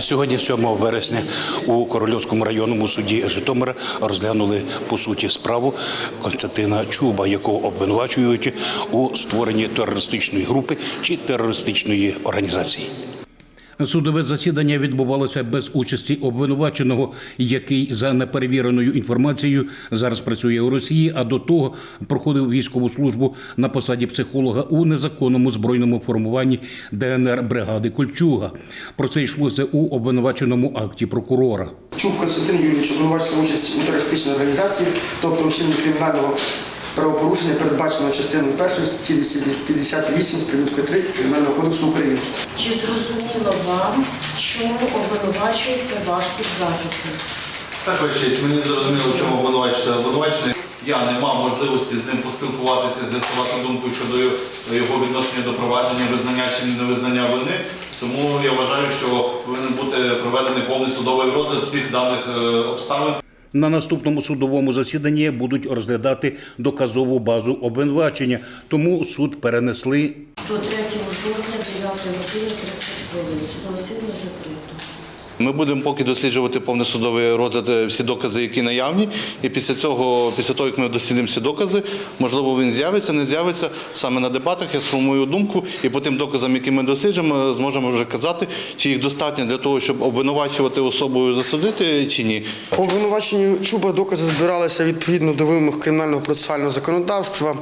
Сьогодні, 7 вересня, у Корольовському районному суді Житомира розглянули по суті справу Константина Чуба, якого обвинувачують у створенні терористичної групи чи терористичної організації. Судове засідання відбувалося без участі обвинуваченого, який за неперевіреною інформацією зараз працює у Росії, а до того проходив військову службу на посаді психолога у незаконному збройному формуванні ДНР бригади Кольчуга. Про це йшлося у обвинуваченому акті прокурора. Чуб Константин Юрійович обвинувачується участь у терористичній організації, тобто вчинення кримінального правопорушення, передбаченого частиною 1 статті 58 з приміткою 3 Кримінального кодексу України. Чи зрозуміло вам, в чому обвинувачується ваш підзахисник? Так, ваша честь, мені зрозуміло, в чому обвинувачується обвинувачений. Я не мав можливості з ним поспілкуватися, з'ясувати думку щодо його відношення до провадження, визнання чи невизнання вини. Тому я вважаю, що повинен бути проведений повний судовий розгляд всіх даних е, обставин. На наступному судовому засіданні будуть розглядати доказову базу обвинувачення, тому суд перенесли До 3 жовтня 9 години 30 хвилин. Судове засідання закрито. Ми будемо поки досліджувати повний судовий розгляд е, всі докази, які наявні. І після цього, після того, як ми дослідимо всі докази, можливо, він з'явиться, не з'явиться. Саме на дебатах я сформую думку, і по тим доказам, які ми досліджимо, зможемо вже казати, чи їх достатньо для того, щоб обвинувачувати особу і засудити, чи ні. По обвинуваченню Чуба докази збиралися відповідно до вимог кримінального процесуального законодавства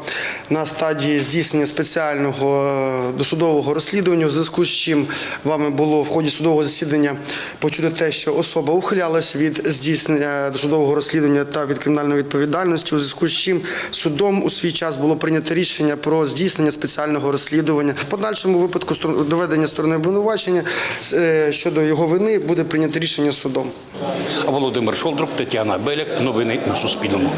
на стадії здійснення спеціального е, досудового розслідування, у зв'язку з чим вами було в ході судового засідання почути те, що особа ухилялась від здійснення досудового розслідування та від кримінальної відповідальності, у зв'язку з чим судом у свій час було прийнято рішення про здійснення спеціального розслідування. В подальшому випадку доведення сторони обвинувачення е, щодо його вини буде прийнято рішення судом. Володимир Шолдрук, Тетяна Беляк. Новини на Суспільному.